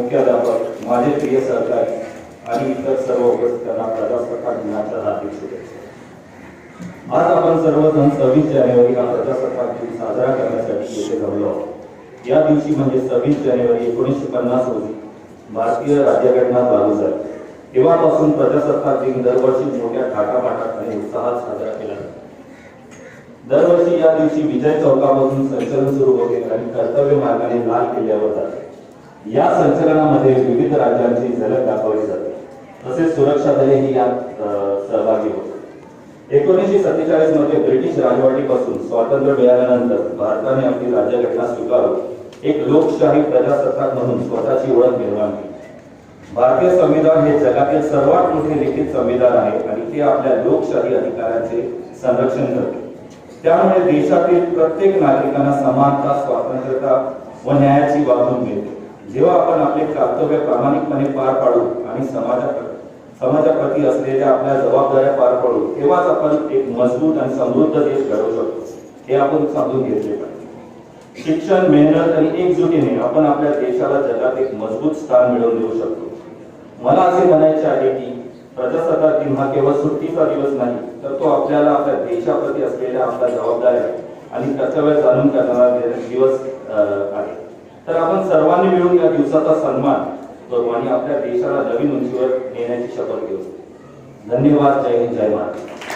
मुख्याध्यापक माझे प्रिय सहकारी आणि इतर सर्व उपस्थितांना प्रजासत्ताक दिनाच्या हार्दिक शुभेच्छा. आज आपण सर्वजण सव्वीस जानेवारी हा प्रजासत्ताक दिन साजरा करण्यासाठी येथे जमलो आहोत. या दिवशी म्हणजे सव्वीस जानेवारी एकोणीसशे पन्नास रोजी भारतीय राज्यघटना लागू झाली. तेव्हापासून प्रजासत्ताक दिन दरवर्षी मोठ्या थाटामाटात आणि उत्साहात साजरा केला जातो. दरवर्षी या दिवशी विजय चौकापासून संचलन सुरू होते आणि कर्तव्य मार्गाने लाल किल्ल्यावर जाते. या संचलनामध्ये विविध राज्यांची झलक दाखवली जाते. तसेच सुरक्षा दलेही यात अ, सहभागी होते. एकोणीसशे सत्तेचाळीस मध्ये ब्रिटिश राजवटीपासून स्वातंत्र्य मिळाल्यानंतर भारताने आपली राज्यघटना स्वीकारून एक लोकशाही प्रजासत्ताक म्हणून स्वतःची ओळख निर्माण केली. भारतीय संविधान हे जगातील सर्वात मोठे लिखित संविधान आहे आणि लोकशाही अधिकारांचे संरक्षण करते. त्यामुळे प्रत्येक नागरिकांना समानता स्वातंत्र्यता व न्यायाची वागणूक मिळते. जेव्हा आपण आपले कर्तव्य प्रामाणिकपणे पार पाडू आणि समाजा समाजाप्रती असलेल्या आपल्या जबाबदाऱ्या पार पाडू तेव्हाच आपण एक मजबूत आणि समृद्ध देश घडवू शकतो. हे आपण समजून घेतले पाहिजे. शिक्षण मेहनत आणि एकजुटीने आपण आपल्या देशाला जगात एक मजबूत स्थान मिळवून देऊ शकतो. मला असे म्हणायचे आहे की प्रजासत्ताक दिन हा केवळ सुट्टीचा दिवस नाही तर तो आपल्याला आपल्या देशाप्रती असलेल्या आपल्या जबाबदाऱ्या आणि कर्तव्य जाणून करणारा दिवस आहे सर्वांनी मिळून या दिवसाचा सन्मान करू आणि आपल्या देशाला नवीन उंचीवर नेण्याची शपथ घेऊ धन्यवाद. जय हिंद जय महाराष्ट्र.